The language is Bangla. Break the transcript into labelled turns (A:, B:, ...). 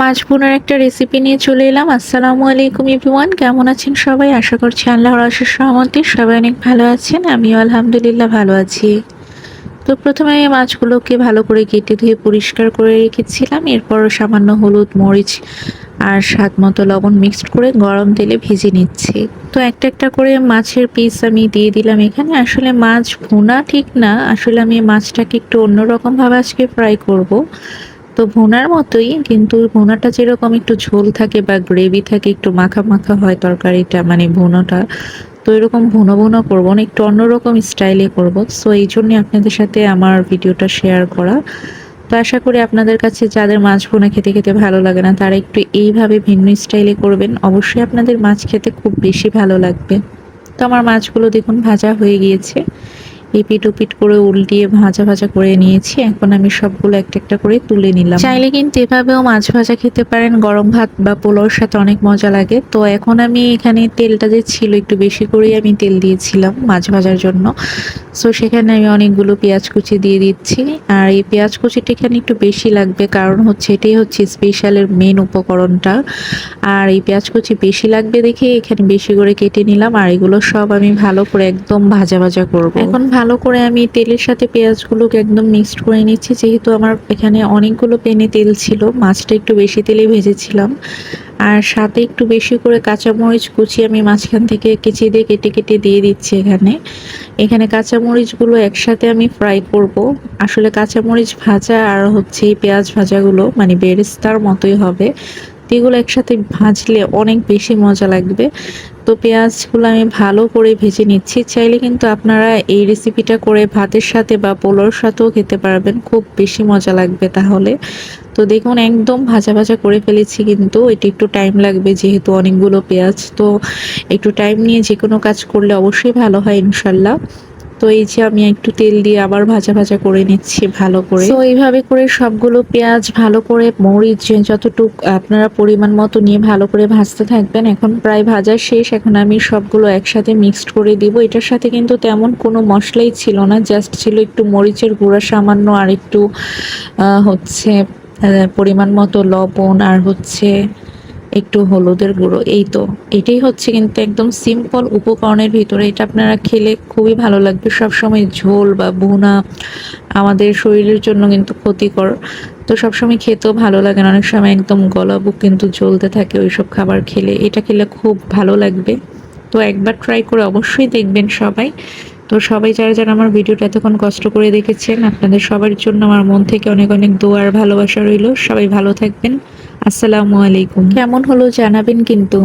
A: মাছ ভুনার একটা রেসিপি নিয়ে চলে এলাম। আসসালামু আলাইকুম এভরিওয়ান কেমন আছেন সবাই? আশা করছি আল্লাহর অশেষ সহমতে সবাই অনেক ভালো আছেন। আমিও আলহামদুলিল্লাহ ভালো আছি। তো প্রথমে মাছগুলোকে ভালো করে কেটে ধুয়ে পরিষ্কার করে রেখেছিলাম। এরপর সামান্য হলুদ, মরিচ আর স্বাদ মতো লবণ মিক্সড করে গরম তেলে ভেজে নিচ্ছি। তো একটা একটা করে মাছের পিস আমি দিয়ে দিলাম এখানে। আসলে মাছ ভুনা ঠিক না। আসলে আমি মাছটাকে একটু অন্যরকমভাবে আজকে ফ্রাই করব। তো ভুনার মতোই, কিন্তু ভুনাটা যেরকম একটু ঝোল থাকে বা গ্রেভি থাকে, একটু মাখা মাখা হয় তরকারিটা মানে ভুনোটা, তো এরকম ভুনো ভুনো করব না, একটু অন্যরকম স্টাইলে করব। সো এই জন্যই আপনাদের সাথে আমার ভিডিওটা শেয়ার করা। তো আশা করি আপনাদের কাছে যাদের মাছ ভুনা খেতে খেতে ভালো লাগে না, তারা একটু এইভাবে ভিন্ন স্টাইলে করবেন। অবশ্যই আপনাদের মাছ খেতে খুব বেশি ভালো লাগবে। তো আমার মাছগুলো দেখুন, ভাজা হয়ে গিয়েছে। এপিট উপিট করে উল্টিয়ে ভাজা ভাজা করে নিয়েছি। এখন আমি সবগুলো একটা একটা করে তুলে নিলাম। চাইলে কিন্তু এভাবেও মাছ ভাজা খেতে পারেন। গরম ভাত বা পোলাওর সাথে অনেক মজা লাগে। তো এখন আমি এখানে তেলটা যে ছিল একটু বেশি করেই আমি তেল দিয়েছিলাম মাছ ভাজার জন্য। সো সেখানে আমি অনেকগুলো পেঁয়াজ কুচি দিয়ে দিচ্ছি। আর এই পেঁয়াজ কুচিটা এখানে একটু বেশি লাগবে, কারণ হচ্ছে এটাই হচ্ছে স্পেশালের মেন উপকরণটা। আর এই পেঁয়াজ কুচি বেশি লাগবে দেখে এখানে বেশি করে কেটে নিলাম, আর এগুলো সব আমি ভালো করে একদম ভাজা ভাজা করব। এখন ভালো করে আমি তেলের সাথে পেঁয়াজগুলোকে একদম মিক্সড করে নিচ্ছি। যেহেতু আমার এখানে অনেকগুলো পেনে তেল ছিল, মাছটা একটু বেশি তেলে ভেজেছিলাম। আর সাথে একটু বেশি করে কাঁচামরিচ কুচি আমি মাঝখান থেকে কেচি দিয়ে কেটে কেটে দিয়ে দিচ্ছি এখানে। এখানে কাঁচামরিচগুলো একসাথে আমি ফ্রাই করব। আসলে কাঁচামরিচ ভাজা আর হচ্ছে পেঁয়াজ ভাজাগুলো মানে বেরেস্তার মতোই হবে। এগুলো একসাথে ভাজলে অনেক বেশি মজা লাগবে। তো পেঁয়াজগুলো আমি ভালো করে ভেজে নিচ্ছি। চাইলে কিন্তু আপনারা এই রেসিপিটা করে ভাতের সাথে বা পোলোর সাথেও খেতে পারবেন। খুব বেশি মজা লাগবে তাহলে। তো দেখুন, একদম ভাজা ভাজা করে ফেলেছি কিন্তু। এটি একটু টাইম লাগবে যেহেতু অনেকগুলো পেঁয়াজ। তো একটু টাইম নিয়ে যে কোনো কাজ করলে অবশ্যই ভালো হয় ইনশাল্লাহ। তো এই যে আমি একটু তেল দিয়ে আবার ভাজা ভাজা করে নিচ্ছি ভালো করে। তো এইভাবে করে সবগুলো পেঁয়াজ ভালো করে মরিচ যতটুক আপনারা পরিমাণ মতো নিয়ে ভালো করে ভাজতে থাকবেন, এখন প্রায় ভাজা শেষ। এখন আমি সবগুলো একসাথে মিক্সড করে দিব। এটার সাথে কিন্তু তেমন কোনো মশলাই ছিল না জাস্ট ছিল একটু মরিচের গুঁড়া, সামান্য আর একটু হচ্ছে পরিমাণ মতো লবণ আর হচ্ছে একটু হলুদের গুঁড়ো, এই তো। এটাই হচ্ছে কিন্তু একদম সিম্পল উপকরণের ভিতরে। এটা আপনারা খেলে খুবই ভালো লাগবে। সবসময় ঝোল বা ভুনা আমাদের শরীরের জন্য কিন্তু ক্ষতিকর। তো সবসময় খেতেও ভালো লাগে না। অনেক সময় একদম গলা বুক কিন্তু জ্বলতে থাকে ওইসব খাবার খেলে। এটা খেলে খুব ভালো লাগবে। তো একবার ট্রাই করে অবশ্যই দেখবেন সবাই। তো সবাই যারা যারা আমার ভিডিওটা এতক্ষণ কষ্ট করে দেখেছেন, আপনাদের সবার জন্য আমার মন থেকে অনেক অনেক দোয়ার ভালোবাসা রইল। সবাই ভালো থাকবেন। আসসালামু আলাইকুম। কেমন হলো জানাবেন কিন্তু।